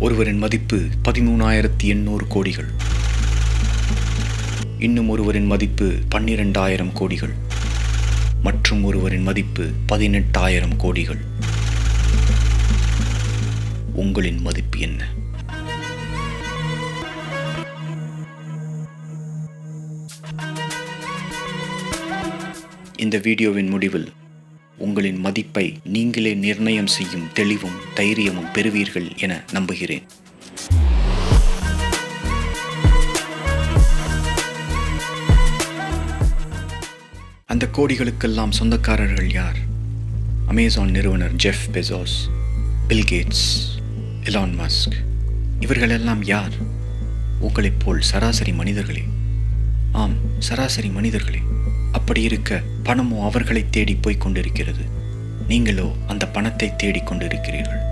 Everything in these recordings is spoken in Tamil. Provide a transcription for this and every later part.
ஒருவரின் மதிப்பு பதிமூணாயிரத்தி எண்ணூறு கோடிகள். இன்னும் ஒருவரின் மதிப்பு பன்னிரெண்டாயிரம் கோடிகள். மற்றும் ஒருவரின் மதிப்பு பதினெட்டாயிரம் கோடிகள். உங்களின் மதிப்பு என்ன? இந்த வீடியோவின் முடிவில் உங்களின் மதிப்பை நீங்களே நிர்ணயம் செய்யும் தெளிவும் தைரியமும் பெறுவீர்கள் என நம்புகிறேன். அந்த கோடிகளுக்கெல்லாம் சொந்தக்காரர்கள் யார்? அமேசான் நிறுவனர் Jeff Bezos Bill Gates Elon Musk இவர்களெல்லாம் யார்? உங்களைப் போல் சராசரி மனிதர்களே. ஆம் சராசரி மனிதர்களே. அப்படி இருக்க பணமோ அவர்களை தேடி போய்க் கொண்டிருக்கிறது. நீங்களோ அந்த பணத்தை தேடிக் கொண்டிருக்கிறீர்கள்.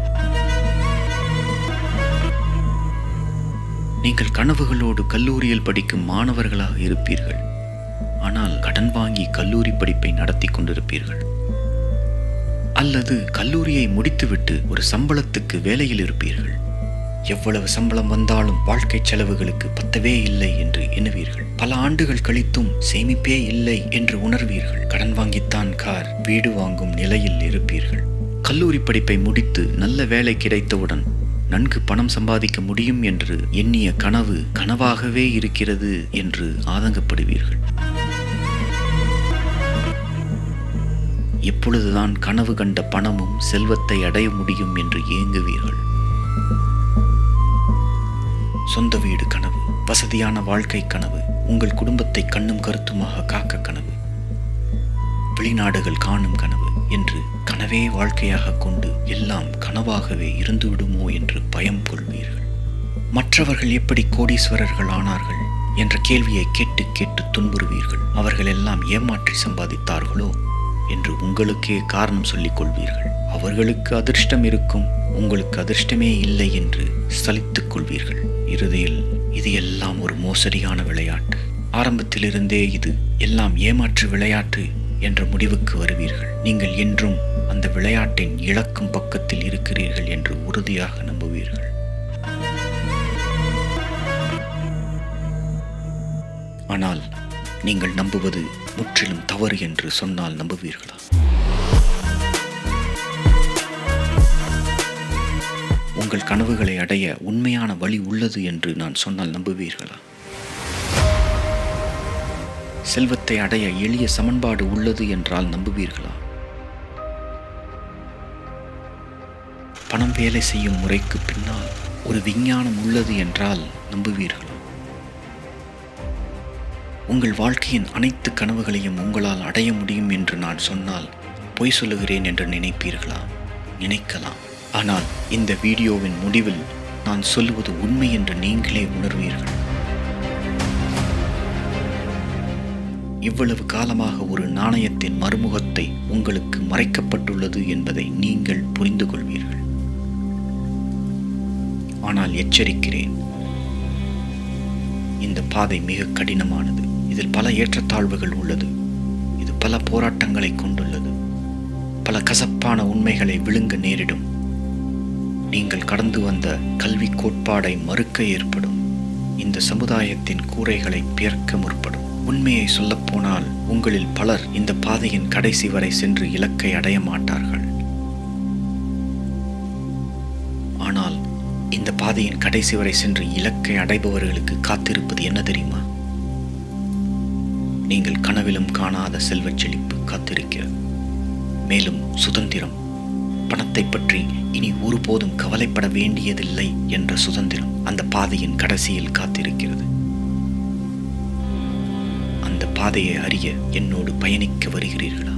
நீங்கள் கனவுகளோடு கல்லூரியில் படிக்கும் மாணவர்களாக இருப்பீர்கள். ஆனால் கடன் வாங்கி கல்லூரி படிப்பை நடத்தி கொண்டிருப்பீர்கள். அல்லது கல்லூரியை முடித்துவிட்டு ஒரு சம்பளத்துக்கு வேலையில் இருப்பீர்கள். எவ்வளவு சம்பளம் வந்தாலும் வாழ்க்கை செலவுகளுக்கு பத்தவே இல்லை என்று எண்ணுவீர்கள். பல ஆண்டுகள் கழித்தும் சேமிப்பே இல்லை என்று உணர்வீர்கள். கடன் வாங்கித்தான் கார் வீடு வாங்கும் நிலையில் இருப்பீர்கள். கல்லூரி படிப்பை முடித்து நல்ல வேலை கிடைத்தவுடன் நன்கு பணம் சம்பாதிக்க முடியும் என்று எண்ணிய கனவு கனவாகவே இருக்கிறது என்று ஆதங்கப்படுவீர்கள். எப்பொழுதுதான் கனவு கண்ட பணமும் செல்வத்தை அடைய முடியும் என்று ஏங்குவீர்கள். சொந்த வீடு கனவு வசதியான வாழ்க்கை கனவு உங்கள் குடும்பத்தை கண்ணும் கருத்துமாக காக்க கனவு. வெளிநாடுகள் காணும் கனவு என்று கனவே வாழ்க்கையாக கொண்டு எல்லாம் கனவாகவே இருந்துவிடுமோ என்று பயம் கொள்வீர்கள். மற்றவர்கள் எப்படி கோடீஸ்வரர்கள் ஆனார்கள் என்ற கேள்வியை கேட்டு கேட்டு துன்புறுவீர்கள். அவர்கள் எல்லாம் ஏமாற்றி சம்பாதித்தார்களோ? என்று உங்களுக்கே காரணம் சொல்லிக் கொள்வீர்கள் அவர்களுக்கு அதிர்ஷ்டம் இருக்கும் உங்களுக்கு அதிர்ஷ்டமே இல்லை என்று சலித்துக் கொள்வீர்கள். இறுதியில் இது எல்லாம் ஒரு மோசடியான விளையாட்டு. ஆரம்பத்திலிருந்தே இது எல்லாம் ஏமாற்று விளையாட்டு என்ற முடிவுக்கு வருவீர்கள். நீங்கள் என்றும் அந்த விளையாட்டின் இழக்கும் பக்கத்தில் இருக்கிறீர்கள் என்று உறுதியாக நம்புவீர்கள். ஆனால் நீங்கள் நம்புவது முற்றிலும் தவறு என்று சொன்னால் நம்புவீர்களா? உங்கள் கனவுகளை அடைய உண்மையான வழி உள்ளது என்று நான் சொன்னால் நம்புவீர்களா? செல்வத்தை அடைய எளிய சமன்பாடு உள்ளது என்றால் நம்புவீர்களா? பணம் வேலை செய்யும் முறைக்கு பின்னால் ஒரு விஞ்ஞானம் உள்ளது என்றால் நம்புவீர்களா? உங்கள் வாழ்க்கையின் அனைத்து கனவுகளையும் உங்களால் அடைய முடியும் என்று நான் சொன்னால் பொய் சொல்லுகிறேன் என்று நினைப்பீர்களா? நினைக்கலாம். ஆனால் இந்த வீடியோவின் முடிவில் நான் சொல்லுவது உண்மை என்று நீங்களே உணர்வீர்கள். இவ்வளவு காலமாக ஒரு நாணயத்தின் மறுமுகத்தை உங்களுக்கு மறைக்கப்பட்டுள்ளது என்பதை நீங்கள் புரிந்து கொள்வீர்கள். ஆனால் எச்சரிக்கிறேன். இந்த பாதை மிக கடினமானது. இதில் பல ஏற்றத்தாழ்வுகள் உள்ளது. இது பல போராட்டங்களை கொண்டுள்ளது. பல கசப்பான உண்மைகளை விழுங்க நேரிடும். நீங்கள் கடந்து வந்த கல்வி கோட்பாடை மறுக்க ஏற்படும். இந்த சமுதாயத்தின் கூரைகளை பிறக்க முற்படும். உண்மையை சொல்லப்போனால் உங்களில் பலர் இந்த பாதையின் கடைசி வரை சென்று இலக்கை அடைய மாட்டார்கள். ஆனால் இந்த பாதையின் கடைசி வரை சென்று இலக்கை அடைபவர்களுக்கு காத்திருப்பது என்ன தெரியுமா? நீங்கள் கனவிலும் காணாத செல்வச் செழிப்பு காத்திருக்கிறது. மேலும் சுதந்திரம். பணத்தை பற்றி இனி ஒருபோதும் கவலைப்பட வேண்டியதில்லை என்ற சுதந்திரம் அந்த பாதையின் கடைசியில் காத்திருக்கிறது. அந்த பாதையை அறிய என்னோடு பயணிக்க வருகிறீர்களா?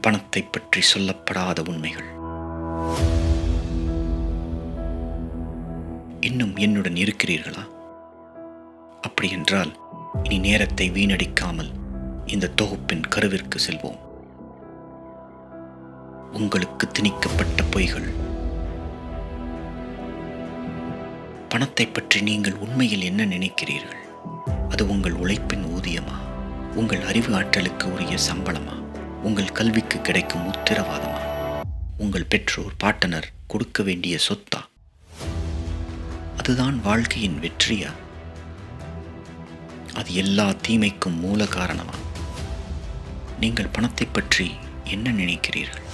பணத்தை பற்றி சொல்லப்படாத உண்மைகள். இன்னும் என்னுடன் இருக்கிறீர்களா? அப்படியென்றால் இனி நேரத்தை வீணடிக்காமல் இந்த தொகுப்பின் கருவிற்கு செல்வோம். உங்களுக்கு திணிக்கப்பட்ட பொய்கள். பணத்தை பற்றி நீங்கள் உண்மையில் என்ன நினைக்கிறீர்கள்? அது உங்கள் உழைப்பின் ஊதியமா? உங்கள் அறிவு ஆற்றலுக்கு உரிய சம்பளமா? உங்கள் கல்விக்கு கிடைக்கும் உத்தரவாதமா? உங்கள் பெற்றோர் பாட்டனர் கொடுக்க வேண்டிய சொத்தா? அதுதான் வாழ்க்கையின் வெற்றியா? அது எல்லா தீமைக்கும் மூல காரணமா? நீங்கள் பணத்தை பற்றி என்ன நினைக்கிறீர்கள்?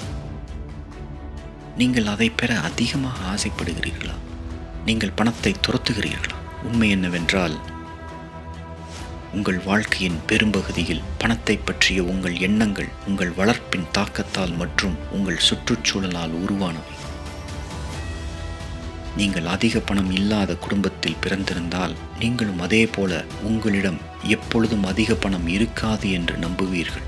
நீங்கள் அதை பெற அதிகமாக ஆசைப்படுகிறீர்களா? நீங்கள் பணத்தை துரத்துகிறீர்களா? உண்மை என்னவென்றால் உங்கள் வாழ்க்கையின் பெரும்பகுதியில் பணத்தை பற்றிய உங்கள் எண்ணங்கள் உங்கள் வளர்ப்பின் தாக்கத்தால் மற்றும் உங்கள் சுற்றுச்சூழலால் உருவானவை. நீங்கள் அதிக பணம் இல்லாத குடும்பத்தில் பிறந்திருந்தால் நீங்களும் அதே போல உங்களிடம் எப்பொழுதும் அதிக பணம் இருக்காது என்று நம்புவீர்கள்.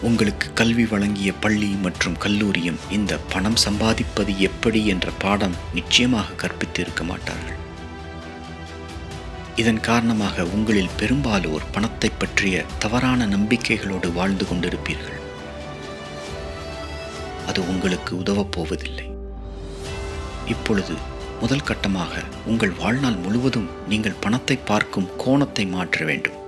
உங்களுக்கு கல்வி வழங்கிய பள்ளி மற்றும் கல்லூரியும் இந்த பணம் சம்பாதிப்பது எப்படி என்ற பாடம் நிச்சயமாக கற்பித்திருக்க மாட்டார்கள். இதன் காரணமாக உங்களில் பெரும்பாலோர் பணத்தை பற்றிய தவறான நம்பிக்கைகளோடு வாழ்ந்து கொண்டிருப்பீர்கள். அது உங்களுக்கு உதவப் போவதில்லை. இப்பொழுது முதல் கட்டமாக உங்கள் வாழ்நாள் முழுவதும் நீங்கள் பணத்தை பார்க்கும் கோணத்தை மாற்ற வேண்டும்.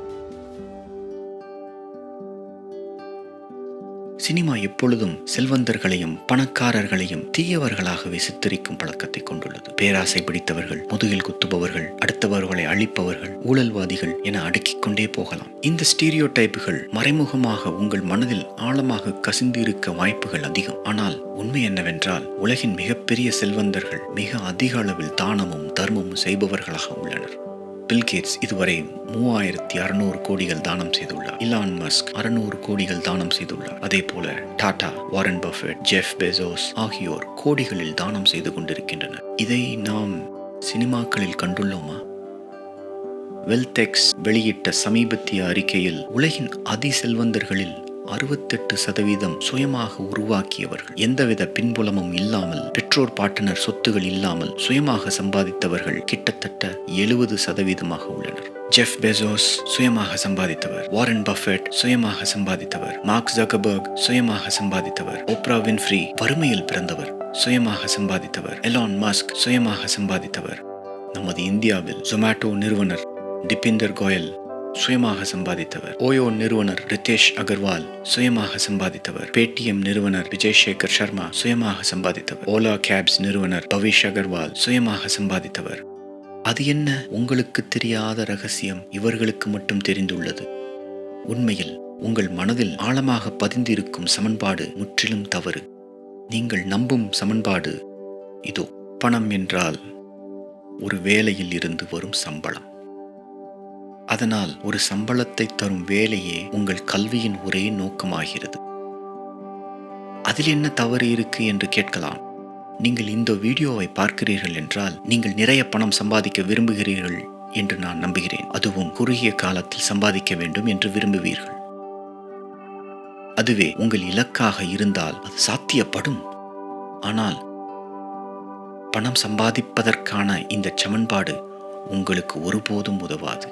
சினிமா எப்பொழுதும் செல்வந்தர்களையும் பணக்காரர்களையும் தீயவர்களாகவே சித்தரிக்கும் பழக்கத்தை கொண்டுள்ளது. பேராசை பிடித்தவர்கள் முதுகில் குத்துபவர்கள் அடுத்தவர்களை அழிப்பவர்கள் ஊழல்வாதிகள் என அடுக்கிக் கொண்டே போகலாம். இந்த ஸ்டீரியோ டைப்புகள் மறைமுகமாக உங்கள் மனதில் ஆழமாக கசிந்து இருக்க வாய்ப்புகள் அதிகம். ஆனால் உண்மை என்னவென்றால் உலகின் மிகப்பெரிய செல்வந்தர்கள் மிக அதிக அளவில் தானமும் தர்மமும் செய்பவர்களாக உள்ளனர். பில்கேட்ஸ் இதுவரை மூவாயிரத்தி அறுநூறு கோடிகள் தானம் செய்துள்ளார். இலான் மஸ்க் அறுநூறு கோடிகள் தானம் செய்துள்ளார். அதே போல Tata Warren Buffett Jeff Bezos ஆகியோர் கோடிகளில் தானம் செய்து கொண்டிருக்கின்றனர். இதை நாம் சினிமாக்களில் கண்டுள்ளோமா? வெல்தெக்ஸ் வெளியிட்ட சமீபத்திய அறிக்கையில் உலகின் அதி செல்வந்தர்களில் அறுபத்தெட்டு சதவீதம் சுயமாக உருவாக்கியவர்கள். எந்தவித பின்புலமும் இல்லாமல் பெற்றோர் பாட்டனர் சொத்துகள் இல்லாமல் சுயமாக சம்பாதித்தவர்கள் கிட்டத்தட்ட எழுபது சதவீதமாக உள்ளனர். ஜெஃப் பெசோஸ் சுயமாக சம்பாதித்தவர். வாரன் பஃபெட் சுயமாக சம்பாதித்தவர். மார்க் ஜக்கபர்க் சுயமாக சம்பாதித்தவர். ஓப்ரா வின்ஃப்ரி வறுமையில் பிறந்தவர். சுயமாக சம்பாதித்தவர். எலான் மஸ்க் சுயமாக சம்பாதித்தவர். நமது இந்தியாவில் ஜொமேட்டோ நிறுவனர் டிபிந்தர் கோயல் சுயமாக சம்பாதித்தவர். ஓயோ நிறுவனர் ரித்தேஷ் அகர்வால் சுயமாக சம்பாதித்தவர். பேடிஎம் நிறுவனர் விஜய் சேகர் சர்மா சுயமாக சம்பாதித்தவர். ஓலா கேப்ஸ் நிறுவனர் பவிஷ் அகர்வால் சுயமாக சம்பாதித்தவர். அது என்ன? உங்களுக்கு தெரியாத ரகசியம் இவர்களுக்கு மட்டும் தெரிந்துள்ளது. உண்மையில் உங்கள் மனதில் ஆழமாக பதிந்திருக்கும் சமன்பாடு முற்றிலும் தவறு. நீங்கள் நம்பும் சமன்பாடு இதோ. பணம் என்றால் ஒரு வேலையில் இருந்து வரும் சம்பளம். அதனால் ஒரு சம்பளத்தை தரும் வேலையே உங்கள் கல்வியின் ஒரே நோக்கமாகிறது. அதில் என்ன தவறு இருக்கு என்று கேட்கலாம். நீங்கள் இந்த வீடியோவை பார்க்கிறீர்கள் என்றால் நீங்கள் நிறைய பணம் சம்பாதிக்க விரும்புகிறீர்கள் என்று நான் நம்புகிறேன். அதுவும் குறுகிய காலத்தில் சம்பாதிக்க வேண்டும் என்று விரும்புவீர்கள். அதுவே உங்கள் இலக்காக இருந்தால் அது சாத்தியப்படும். ஆனால் பணம் சம்பாதிப்பதற்கான இந்த சமன்பாடு உங்களுக்கு ஒருபோதும் உதவாது.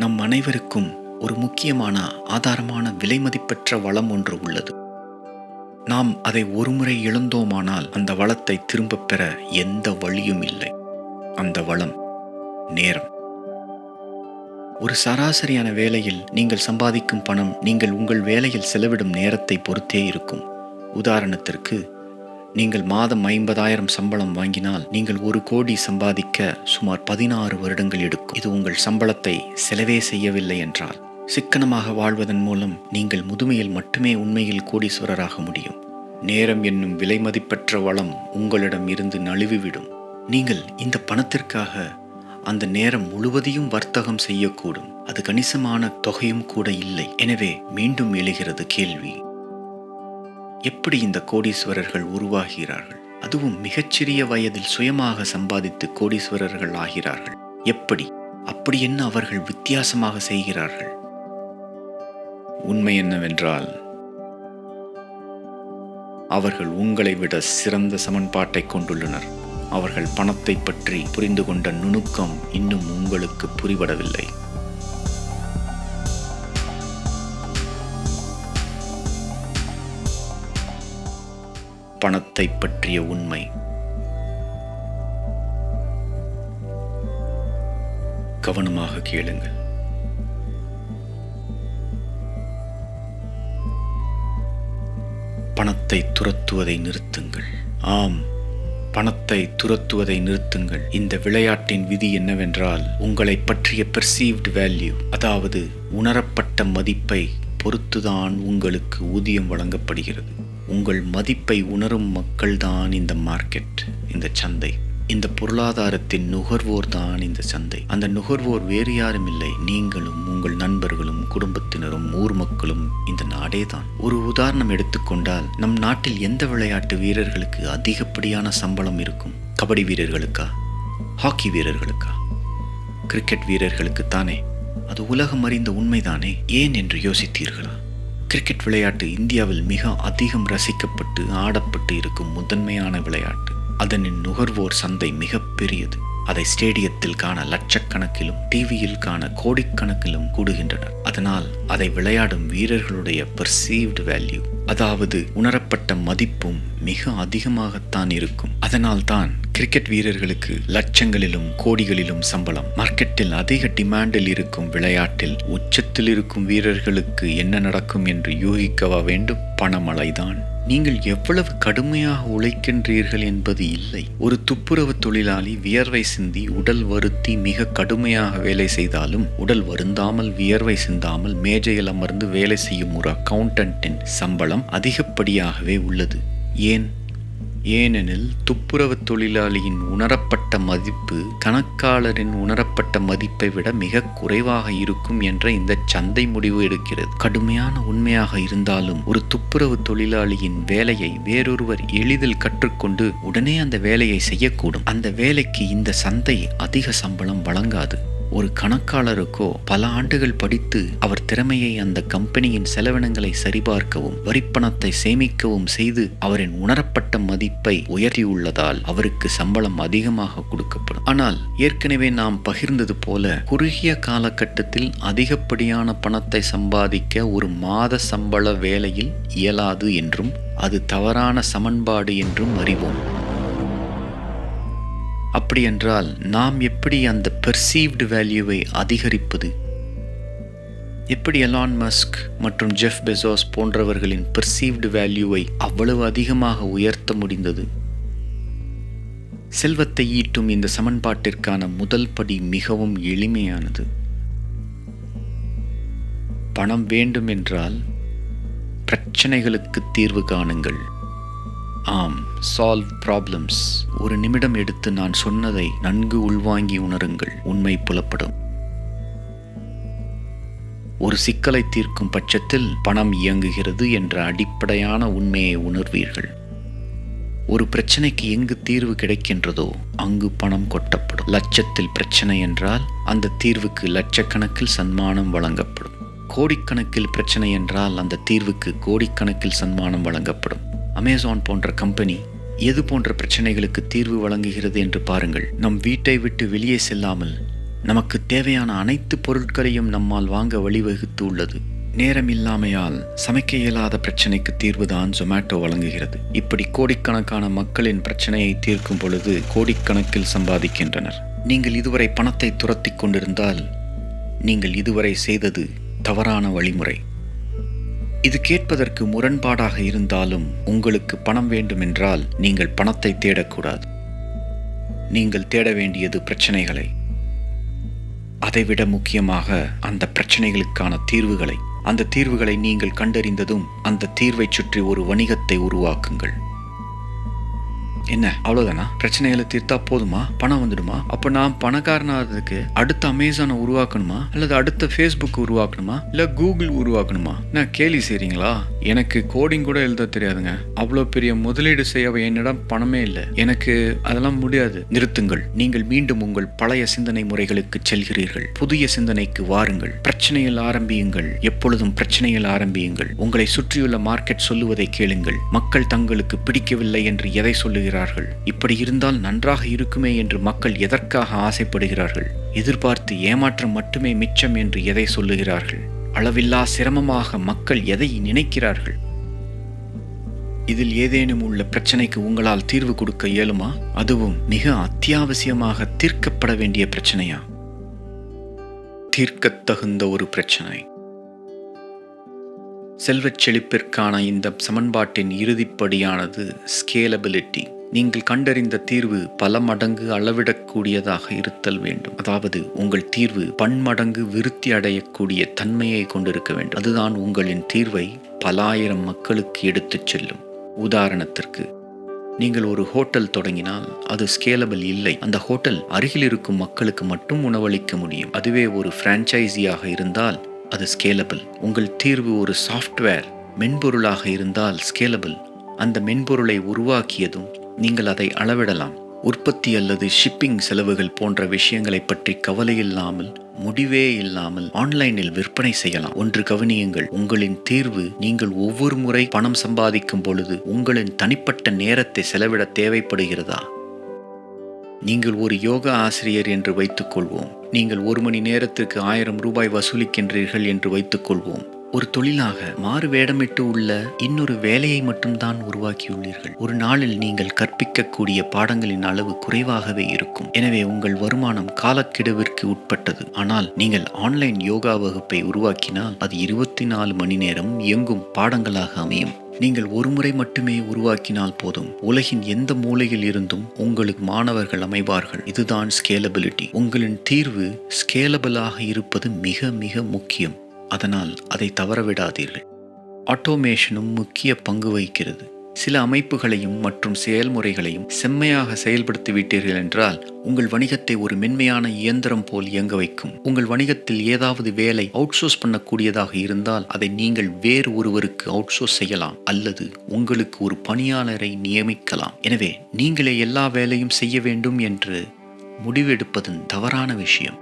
நம் அனைவருக்கும் ஒரு முக்கியமான ஆதாரமான விலைமதிப்பற்ற வளம் ஒன்று உள்ளது. நாம் அதை ஒருமுறை இழந்தோமானால் அந்த வளத்தை திரும்பப் பெற எந்த வழியும் இல்லை. அந்த வளம் நேரம். ஒரு சராசரியான வேலையில் நீங்கள் சம்பாதிக்கும் பணம் நீங்கள் உங்கள் வேலையில் செலவிடும் நேரத்தை பொறுத்தே இருக்கும். உதாரணத்திற்கு நீங்கள் மாதம் ஐம்பதாயிரம் சம்பளம் வாங்கினால் நீங்கள் ஒரு கோடி சம்பாதிக்க சுமார் பதினாறு வருடங்கள் எடுக்கும். இது உங்கள் சம்பளத்தை செலவே செய்யவில்லை என்றால் சிக்கனமாக வாழ்வதன் மூலம் நீங்கள் முதுமையில் மட்டுமே உண்மையில் கோடீஸ்வரராக முடியும். நேரம் என்னும் விலைமதிப்பற்ற வளம் உங்களிடம் இருந்து நழுவிவிடும். நீங்கள் இந்த பணத்திற்காக அந்த நேரம் முழுவதையும் வர்த்தகம் செய்யக்கூடும். அது கணிசமான தொகையும் கூட இல்லை. எனவே மீண்டும் எழுகிறது கேள்வி. எப்படி இந்த கோடீஸ்வரர்கள் உருவாகிறார்கள்? அதுவும் மிகச்சிறிய வயதில் சுயமாக சம்பாதித்து கோடீஸ்வரர்கள் ஆகிறார்கள். எப்படி? அப்படி என்ன அவர்கள் வித்தியாசமாக செய்கிறார்கள்? உண்மை என்னவென்றால் அவர்கள் உங்களை விட சிறந்த சமன்பாட்டை கொண்டுள்ளனர். அவர்கள் பணத்தை பற்றி புரிந்து கொண்ட நுணுக்கம் இன்னும் உங்களுக்கு புரிபடவில்லை பணத்தை பற்றிய உண்மை. கவனமாக கேளுங்கள். பணத்தை துரத்துவதை நிறுத்துங்கள். ஆம் பணத்தை துரத்துவதை நிறுத்துங்கள். இந்த விளையாட்டின் விதி என்னவென்றால் உங்களை பற்றிய பெர்சீவ்டு வேல்யூ அதாவது உணரப்பட்ட மதிப்பை பொறுத்துதான் உங்களுக்கு ஊதியம் வழங்கப்படுகிறது. உங்கள் மதிப்பை உணரும் மக்கள்தான் இந்த மார்க்கெட் இந்த சந்தை. இந்த பொருளாதாரத்தின் நுகர்வோர் தான் இந்த சந்தை. அந்த நுகர்வோர் வேறு யாரும் இல்லை நீங்களும் உங்கள் நண்பர்களும் குடும்பத்தினரும் ஊர் மக்களும் இந்த நாடே தான் ஒரு உதாரணம் எடுத்துக்கொண்டால் நம் நாட்டில் எந்த விளையாட்டு வீரர்களுக்கு அதிகப்படியான சம்பளம் இருக்கும்? கபடி வீரர்களுக்கா? ஹாக்கி வீரர்களுக்கா? கிரிக்கெட் வீரர்களுக்கு தானே அது உலகம் அறிந்த உண்மைதானே? ஏன் என்று யோசித்தீர்களா? கிரிக்கெட் விளையாட்டு இந்தியாவில் மிக அதிகம் ரசிக்கப்பட்டு ஆடப்பட்டு இருக்கும் முதன்மையான விளையாட்டு. அதனின் நுகர்வோர் சந்தை மிக பெரியது. அதை ஸ்டேடியத்தில் காண லட்சக்கணக்கிலும் டிவியில் காண கோடிக்கணக்கிலும் கூடுகின்றனர். அதனால் அதை விளையாடும் வீரர்களுடைய பர்சீவ்டு வேல்யூ அதாவது உணரப்பட்ட மதிப்பும் மிக அதிகமாகத்தான் இருக்கும். அதனால் தான் கிரிக்கெட் வீரர்களுக்கு லட்சங்களிலும் கோடிகளிலும் சம்பளம். மார்க்கெட்டில் அதிக டிமாண்டில் இருக்கும் விளையாட்டில் உச்சத்தில் இருக்கும் வீரர்களுக்கு என்ன நடக்கும் என்று யூகிக்கவா வேண்டும்? பணமழைதான் நீங்கள் எவ்வளவு கடுமையாக உழைக்கின்றீர்கள் என்பது இல்லை. ஒரு துப்புரவு தொழிலாளி வியர்வை சிந்தி உடல் வருத்தி மிக கடுமையாக வேலை செய்தாலும் உடல் வருந்தாமல் வியர்வை சிந்தாமல் மேஜையில் அமர்ந்து வேலை செய்யும் ஒரு அக்கவுண்டன்ட்டின் சம்பளம் அதிகப்படியாகவே உள்ளது. ஏன்? ஏனெனில் துப்புரவு தொழிலாளியின் உணரப்பட்ட மதிப்பு கணக்காளரின் உணரப்பட்ட மதிப்பை விட மிக குறைவாக இருக்கும் என்ற இந்த சந்தை முடிவு எடுக்கிறது. கடுமையான உண்மையாக இருந்தாலும் ஒரு துப்புரவு தொழிலாளியின் வேலையை வேறொருவர் எளிதில் கற்றுக்கொண்டு உடனே அந்த வேலையை செய்யக்கூடும். அந்த வேலைக்கு இந்த சந்தை அதிக சம்பளம் வழங்காது. ஒரு கணக்காளருக்கோ பல ஆண்டுகள் படித்து அவர் திறமையை அந்த கம்பெனியின் செலவினங்களை சரிபார்க்கவும் வரிப்பணத்தை சேமிக்கவும் செய்து அவரின் உணரப்பட்ட மதிப்பை உயர்த்தியுள்ளதால் அவருக்கு சம்பளம் அதிகமாக கொடுக்கப்படும். ஆனால் ஏற்கனவே நாம் பகிர்ந்தது போல குறுகிய காலகட்டத்தில் அதிகப்படியான பணத்தை சம்பாதிக்க ஒரு மாத சம்பள வேலையில் இயலாது என்றும் அது தவறான சமன்பாடு என்றும் அறிவோம். அப்படியென்றால் நாம் எப்படி அந்த பெர்சீவ்டு வேல்யூவை அதிகரிப்பது? எப்படி எலான் மஸ்க் மற்றும் ஜெஃப் பெசோஸ் போன்றவர்களின் பெர்சீவ்டு வேல்யூவை அவ்வளவு அதிகமாக உயர்த்த முடிந்தது? செல்வத்தை ஈட்டும் இந்த சமன்பாட்டிற்கான முதல் படி மிகவும் எளிமையானது. பணம் வேண்டும் என்றால் பிரச்சனைகளுக்கு தீர்வு காணுங்கள். ஆம் சால்வ் ப்ராப்ளம்ஸ் ஒரு நிமிடம் எடுத்து நான் சொன்னதை நன்கு உள்வாங்கி உணருங்கள். உண்மை புலப்படும். ஒரு சிக்கலை தீர்க்கும் பட்சத்தில் பணம் இயங்குகிறது என்ற அடிப்படையான உண்மையை உணர்வீர்கள். ஒரு பிரச்சனைக்கு எங்கு தீர்வு கிடைக்கின்றதோ அங்கு பணம் கொட்டப்படும். லட்சத்தில் பிரச்சனை என்றால் அந்த தீர்வுக்கு லட்சக்கணக்கில் சன்மானம் வழங்கப்படும். கோடிக்கணக்கில் பிரச்சனை என்றால் அந்த தீர்வுக்கு கோடிக்கணக்கில் சன்மானம் வழங்கப்படும். அமேசான் போன்ற கம்பெனி எது போன்ற பிரச்சனைகளுக்கு தீர்வு வழங்குகிறது என்று பாருங்கள். நம் வீட்டை விட்டு வெளியே செல்லாமல் நமக்கு தேவையான அனைத்து பொருட்களையும் நம்மால் வாங்க வழிவகுத்து உள்ளது. நேரம் இல்லாமையால் சமைக்க இயலாத பிரச்சனைக்கு தீர்வுதான் ஜொமேட்டோ வழங்குகிறது. இப்படி கோடிக்கணக்கான மக்களின் பிரச்சனையை தீர்க்கும் பொழுது கோடிக்கணக்கில் சம்பாதிக்கின்றனர். நீங்கள் இதுவரை பணத்தை துரத்தி கொண்டிருந்தால் நீங்கள் இதுவரை செய்தது தவறான வழிமுறை. இது கேட்பதற்கு முரண்பாடாக இருந்தாலும் உங்களுக்கு பணம் வேண்டுமென்றால் நீங்கள் பணத்தை தேடக்கூடாது. நீங்கள் தேட வேண்டியது பிரச்சனைகளை. அதைவிட முக்கியமாக அந்த பிரச்சனைகளுக்கான தீர்வுகளை. அந்த தீர்வுகளை நீங்கள் கண்டறிந்ததும் அந்த தீர்வை சுற்றி ஒரு வணிகத்தை உருவாக்குங்கள். என்ன? அவ்வளோதானா பிரச்சனைகளை தீர்த்தா போதுமா? பணம் வந்துடுமா? அப்போ நான் பணக்காரனாகிறதுக்கு அடுத்த அமேசானை உருவாக்கணுமா? அல்லது அடுத்த ஃபேஸ்புக் உருவாக்கணுமா? இல்லை கூகுள் உருவாக்கணுமா? நான் கேலி செய்றீங்களா? எனக்கு கோடிங் கூட எழுத தெரியாதுங்க. அவ்வளோ பெரிய முதலீடு செய்ய என்னிடம் பணமே இல்லை. எனக்கு அதெல்லாம் முடியாது. நிறுத்துங்கள். நீங்கள் மீண்டும் உங்கள் பழைய சிந்தனை முறைகளுக்கு செல்கிறீர்கள். புதிய சிந்தனைக்கு வாருங்கள். பிரச்சனையில் ஆரம்பியுங்கள். எப்பொழுதும் பிரச்சனையில் ஆரம்பியுங்கள். உங்களை சுற்றியுள்ள மார்க்கெட் சொல்லுவதை கேளுங்கள். மக்கள் தங்களுக்கு பிடிக்கவில்லை என்று எதை சொல்லுகிறார் சொல்லுகிறார்கள் இப்படி இருந்தால் நன்றாக இருக்குமே என்று மக்கள் எதற்காக ஆசைப்படுகிறார்கள்? எதிர்பார்த்து ஏமாற்றம் மட்டுமே மிச்சம் என்று எதை சொல்லுகிறார்கள்? அளவில்லா சிரமமாக மக்கள் எதை நினைக்கிறார்கள்? இதில் ஏதேனும் உள்ள பிரச்சனைக்கு உங்களால் தீர்வு கொடுக்க இயலுமா? அதுவும் மிக அத்தியாவசியமாக தீர்க்கப்பட வேண்டிய பிரச்சனையா? தீர்க்கத்தகுந்த ஒரு பிரச்சனை. செல்வச் செழிப்பிற்கான இந்த சமன்பாட்டின் இறுதிப்படியானது ஸ்கேலபிலிட்டி நீங்கள் கண்டறிந்த தீர்வு பல மடங்கு அளவிடக்கூடியதாக இருத்தல் வேண்டும். அதாவது உங்கள் தீர்வு பன்மடங்கு விருத்தி அடையக்கூடிய தன்மையை கொண்டிருக்க வேண்டும். அதுதான் உங்களின் தீர்வை பல ஆயிரம் மக்களுக்கு எடுத்துச் செல்லும். உதாரணத்திற்கு நீங்கள் ஒரு ஹோட்டல் தொடங்கினால் அது ஸ்கேலபிள் இல்லை. அந்த ஹோட்டல் அருகில் இருக்கும் மக்களுக்கு மட்டும் உணவளிக்க முடியும். அதுவே ஒரு பிரான்ச்சைசியாக இருந்தால் அது ஸ்கேலபிள் உங்கள் தீர்வு ஒரு சாஃப்ட்வேர் மென்பொருளாக இருந்தால் ஸ்கேலபிள் அந்த மென்பொருளை உருவாக்கியதும் நீங்கள் அதை அளவிடலாம். உற்பத்தி அல்லது ஷிப்பிங் செலவுகள் போன்ற விஷயங்களை பற்றி கவலை இல்லாமல் முடிவே இல்லாமல் ஆன்லைனில் விற்பனை செய்யலாம். ஒன்று கவனியுங்கள். உங்களின் தீர்வு நீங்கள் ஒவ்வொரு முறை பணம் சம்பாதிக்கும் பொழுது உங்களின் தனிப்பட்ட நேரத்தை செலவிட தேவைப்படுகிறதா? நீங்கள் ஒரு யோகா ஆசிரியர் என்று வைத்துக்கொள்வோம். நீங்கள் ஒரு மணி நேரத்திற்கு ஆயிரம் ரூபாய் வசூலிக்கின்றீர்கள் என்று வைத்துக்கொள்வோம். ஒரு தொழிலாக மாறு வேடமிட்டு உள்ள இன்னொரு வேலையை மட்டும்தான் உருவாக்கியுள்ளீர்கள். ஒரு நாளில் நீங்கள் கற்பிக்கக்கூடிய பாடங்களின் அளவு குறைவாகவே இருக்கும். எனவே உங்கள் வருமானம் காலக்கெடுவிற்கு உட்பட்டது. ஆனால் நீங்கள் ஆன்லைன் யோகா வகுப்பை உருவாக்கினால் அது இருபத்தி நாலு மணி நேரம் இயங்கும் பாடங்களாக அமையும். நீங்கள் ஒருமுறை மட்டுமே உருவாக்கினால் போதும். உலகின் எந்த மூலையில் இருந்தும் உங்களுக்கு மாணவர்கள் அமைவார்கள். இதுதான் ஸ்கேலபிலிட்டி உங்களின் தீர்வு ஸ்கேலபிளாக இருப்பது மிக மிக முக்கியம். அதனால் அதை தவறவிடாதீர்கள். ஆட்டோமேஷனும் முக்கிய பங்கு வகிக்கிறது. சில அமைப்புகளையும் மற்றும் செயல்முறைகளையும் செம்மையாக செயல்படுத்தி விட்டீர்கள் என்றால் உங்கள் வணிகத்தை ஒரு மென்மையான இயந்திரம் போல் இயங்க வைக்கும். உங்கள் வணிகத்தில் ஏதாவது வேலை அவுட்சோர்ஸ் பண்ணக்கூடியதாக இருந்தால் அதை நீங்கள் வேறு ஒருவருக்கு அவுட்சோர்ஸ் செய்யலாம் அல்லது உங்களுக்கு ஒரு பணியாளரை நியமிக்கலாம். எனவே நீங்களே எல்லா வேலையும் செய்ய வேண்டும் என்று முடிவெடுப்பதன் தவறான விஷயம்.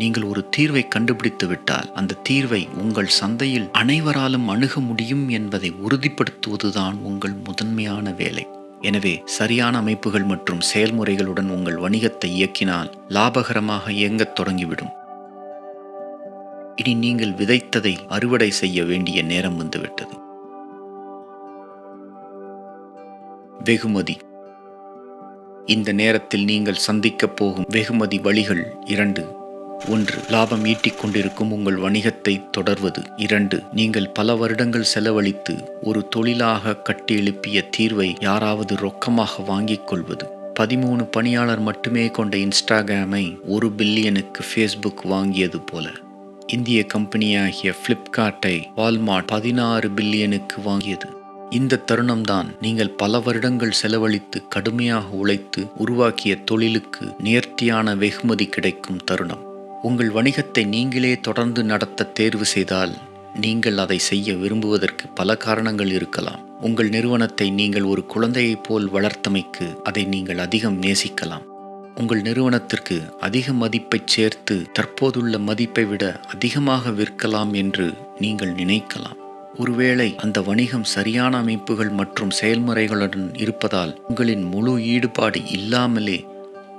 நீங்கள் ஒரு தீர்வை கண்டுபிடித்து விட்டால் அந்த தீர்வை உங்கள் சந்தையில் அனைவராலும் அணுக முடியும் என்பதை உறுதிப்படுத்துவதுதான் உங்கள் முதன்மையான வேலை. எனவே சரியான அமைப்புகள் மற்றும் செயல்முறைகளுடன் உங்கள் வணிகத்தை இயக்கினால் லாபகரமாக இயங்கத் தொடங்கிவிடும். இனி நீங்கள் விதைத்ததை அறுவடை செய்ய வேண்டிய நேரம் வந்துவிட்டது. வெகுமதி. இந்த நேரத்தில் நீங்கள் சந்திக்கப் போகும் வெகுமதி வழிகள் இரண்டு. ஒன்று லாபம் ஈட்டிக் கொண்டிருக்கும் உங்கள் வணிகத்தை தொடர்வது. இரண்டு நீங்கள் பல வருடங்கள் செலவழித்து ஒரு தொழிலாக கட்டி எழுப்பிய தீர்வை யாராவது ரொக்கமாக வாங்கிக் கொள்வது. பதிமூணு பணியாளர் மட்டுமே கொண்ட இன்ஸ்டாகிராமை ஒரு பில்லியனுக்கு ஃபேஸ்புக் வாங்கியது போல. இந்திய கம்பெனியாகிய ஃப்ளிப்கார்ட்டை வால்மார்ட் பதினாறு பில்லியனுக்கு வாங்கியது. இந்த தருணம்தான் நீங்கள் பல வருடங்கள் செலவழித்து கடுமையாக உழைத்து உருவாக்கிய தொழிலுக்கு நேர்த்தியான வெகுமதி கிடைக்கும் தருணம். உங்கள் வணிகத்தை நீங்களே தொடர்ந்து நடத்த தேர்வு செய்தால் நீங்கள் அதை செய்ய விரும்புவதற்கு பல காரணங்கள் இருக்கலாம். உங்கள் நிறுவனத்தை நீங்கள் ஒரு குழந்தையைப் போல் வளர்த்தமைக்கு அதை நீங்கள் அதிகம் நேசிக்கலாம். உங்கள் நிறுவனத்திற்கு அதிக மதிப்பைச் சேர்த்து தற்போதுள்ள மதிப்பை விட அதிகமாக விற்கலாம் என்று நீங்கள் நினைக்கலாம். ஒருவேளை அந்த வணிகம் சரியான அமைப்புகள் மற்றும் செயல்முறைகளுடன் இருப்பதால் உங்களின் முழு ஈடுபாடு இல்லாமலே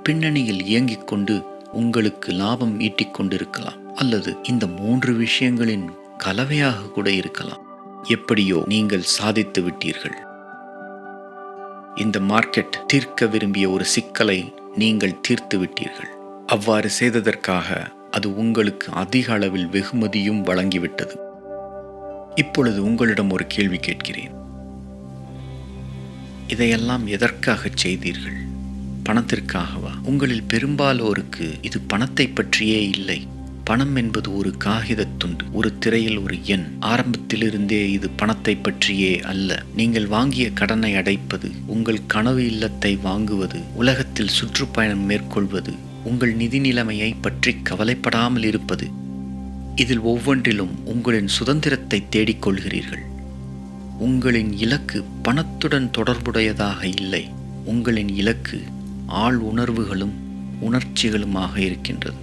பின்னணியில் இயங்கிக் கொண்டு உங்களுக்கு லாபம் ஈட்டிக் கொண்டிருக்கலாம் அல்லது இந்த மூன்று விஷயங்களின் கலவையாக கூட இருக்கலாம். எப்படியோ நீங்கள் சாதித்து விட்டீர்கள். இந்த மார்க்கெட் தீர்க்க விரும்பிய ஒரு சிக்கலை நீங்கள் தீர்த்து விட்டீர்கள். அவ்வாறு செய்ததற்காக அது உங்களுக்கு அதிக அளவில் வெகுமதியும் வழங்கிவிட்டது. இப்பொழுது உங்களிடம் ஒரு கேள்வி கேட்கிறேன். இதையெல்லாம் எதற்காக செய்தீர்கள்? பணத்திற்காகவா? உங்களில் பெரும்பாலோருக்கு இது பணத்தை பற்றியே இல்லை. பணம் என்பது ஒரு காகிதத் துண்டு ஒரு திரையில் ஒரு எண். ஆரம்பத்திலிருந்தே இது பணத்தை பற்றியே அல்ல. நீங்கள் வாங்கிய கடனை அடைப்பது உங்கள் கனவு இல்லத்தை வாங்குவது உலகத்தில் சுற்றுப்பயணம் மேற்கொள்வது உங்கள் நிதி நிலைமையை பற்றி கவலைப்படாமல் இருப்பது இதில் ஒவ்வொன்றிலும் உங்களின் சுதந்திரத்தை தேடிக்கொள்கிறீர்கள். உங்களின் இலக்கு பணத்துடன் தொடர்புடையதாக இல்லை. உங்களின் இலக்கு ஆள் உணர்வுகளும் உணர்ச்சிகளுமாக இருக்கின்றது.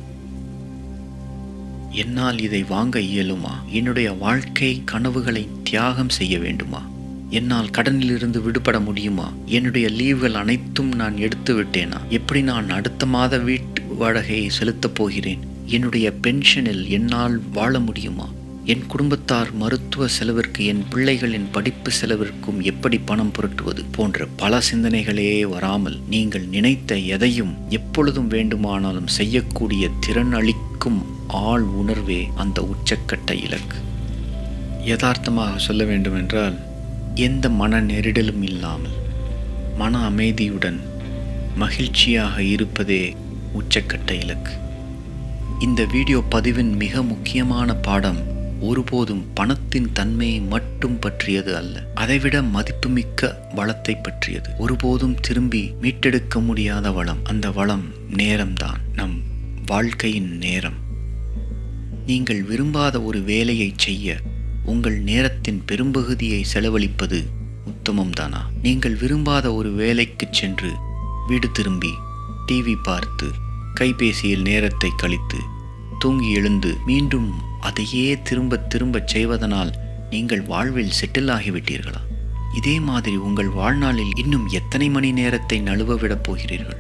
என்னால் இதை வாங்க இயலுமா? என்னுடைய வாழ்க்கை கனவுகளை தியாகம் செய்ய வேண்டுமா? என்னால் கடனிலிருந்து விடுபட முடியுமா? என்னுடைய லீவ்கள் அனைத்தும் நான் எடுத்து விட்டேனா? எப்படி நான் அடுத்த மாத வீட்டு வாடகையை செலுத்தப் போகிறேன்? என்னுடைய பென்ஷனில் என்னால் வாழ முடியுமா? என் குடும்பத்தார் மருத்துவ செலவிற்கு என் பிள்ளைகளின் படிப்பு செலவிற்கும் எப்படி பணம் புரட்டுவது போன்ற பல சிந்தனைகளே வராமல் நீங்கள் நினைத்த எதையும் எப்பொழுதும் வேண்டுமானாலும் செய்யக்கூடிய திறன் அளிக்கும் ஆள் உணர்வே அந்த உச்சக்கட்ட இலக்கு. யதார்த்தமாக சொல்ல வேண்டுமென்றால் எந்த மன நெருடலும் இல்லாமல் மன அமைதியுடன் மகிழ்ச்சியாக இருப்பதே உச்சக்கட்ட இலக்கு. இந்த வீடியோ பதிவின் மிக முக்கியமான பாடம் ஒருபோதும் பணத்தின் தன்மையை மட்டும் பற்றியது அல்ல. அதைவிட மதிப்புமிக்க வளத்தை பற்றியது. ஒருபோதும் திரும்பி மீட்டெடுக்க முடியாத வளம். அந்த வளம் நேரம்தான். நம் வாழ்க்கையின் நேரம். நீங்கள் விரும்பாத ஒரு வேலையை செய்ய உங்கள் நேரத்தின் பெரும்பகுதியை செலவழிப்பது உத்தமம்தானா? நீங்கள் விரும்பாத ஒரு வேலைக்கு சென்று வீடு திரும்பி டிவி பார்த்து கைபேசியில் நேரத்தை கழித்து தூங்கி எழுந்து மீண்டும் அதையே திரும்ப திரும்பச் செய்வதனால் நீங்கள் வாழ்வில் செட்டில் ஆகிவிட்டீர்களா இதே மாதிரி உங்கள் வாழ்நாளில் இன்னும் எத்தனை மணி நேரத்தை நழுவ விடப் போகிறீர்கள்?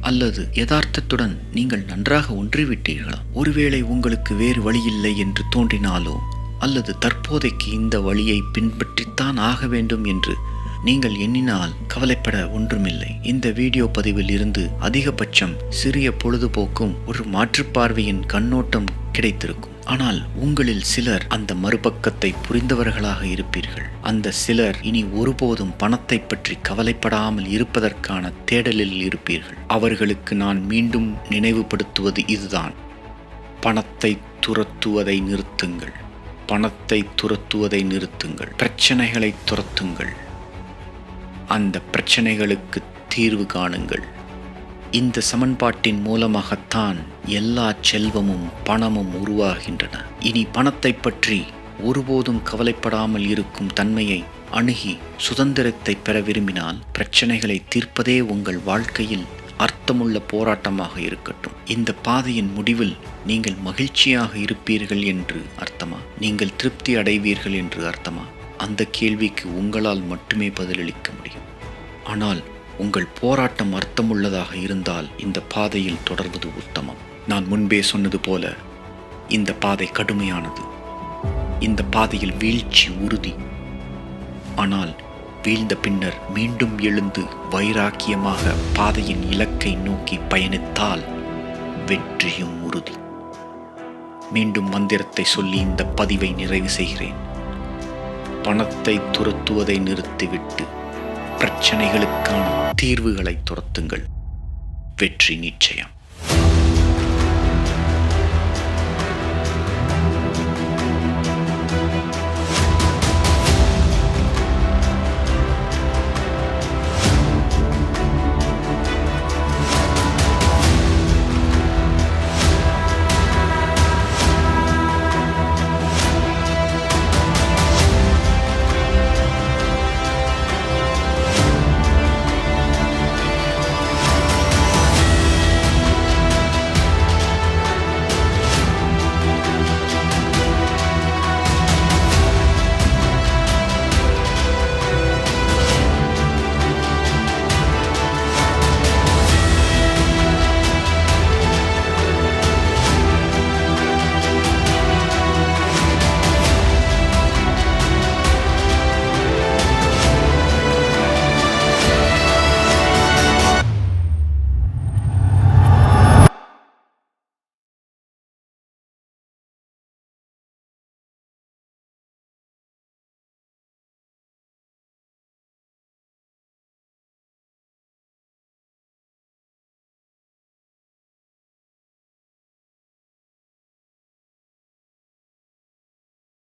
அல்லது யதார்த்தத்துடன் நீங்கள் நன்றாக ஒன்றிவிட்டீர்களா? ஒருவேளை உங்களுக்கு வேறு வழியில்லை என்று தோன்றினாலோ? அல்லது தற்போதைக்கு இந்த வழியை பின்பற்றித்தான் ஆக வேண்டும் என்று நீங்கள் எண்ணினால் கவலைப்பட ஒன்றுமில்லை. இந்த வீடியோ பதிவில் இருந்து அதிகபட்சம் சிறிய பொழுதுபோக்கும் ஒரு மாற்றுப்பார்வையின் கண்ணோட்டம் கிடைத்திருக்கும். ஆனால் உங்களில் சிலர் அந்த மறுபக்கத்தை புரிந்தவர்களாக இருப்பீர்கள். அந்த சிலர் இனி ஒருபோதும் பணத்தை பற்றி கவலைப்படாமல் இருப்பதற்கான தேடலில் இருப்பீர்கள். அவர்களுக்கு நான் மீண்டும் நினைவுபடுத்துவது இதுதான். பணத்தை துரத்துவதை நிறுத்துங்கள். பணத்தை துரத்துவதை நிறுத்துங்கள். பிரச்சனைகளை துரத்துங்கள். அந்த பிரச்சனைகளுக்கு தீர்வு காணுங்கள். இந்த சமன்பாட்டின் மூலமாகத்தான் எல்லா செல்வமும் பணமும் உருவாகின்றன. இனி பணத்தை பற்றி ஒருபோதும் கவலைப்படாமல் இருக்கும் தன்மையை அணுகி சுதந்திரத்தை பெற விரும்பினால் பிரச்சனைகளை தீர்ப்பதே உங்கள் வாழ்க்கையில் அர்த்தமுள்ள போராட்டமாக இருக்கட்டும். இந்த பாதையின் முடிவில் நீங்கள் மகிழ்ச்சியாக இருப்பீர்கள் என்று அர்த்தமா? நீங்கள் திருப்தி அடைவீர்கள் என்று அர்த்தமா? அந்த கேள்விக்கு உங்களால் மட்டுமே பதிலளிக்க முடியும். ஆனால் உங்கள் போராட்டம் அர்த்தமுள்ளதாக இருந்தால் இந்த பாதையில் தொடர்வது உத்தமம். நான் முன்பே சொன்னது போல இந்த பாதை கடுமையானது. இந்த பாதையில் வீழ்ச்சி உறுதி. ஆனால் வீழ்ந்த பின்னர் மீண்டும் எழுந்து வைராக்கியமாக பாதையின் இலக்கை நோக்கி பயணித்தால் வெற்றியும் உறுதி. மீண்டும் மந்திரத்தை சொல்லி இந்த பதிவை நிறைவு செய்கிறேன். பணத்தை துரத்துவதை நிறுத்திவிட்டு பிரச்சனைகளுக்கான தீர்வுகளை துரத்துங்கள். வெற்றி நிச்சயம்.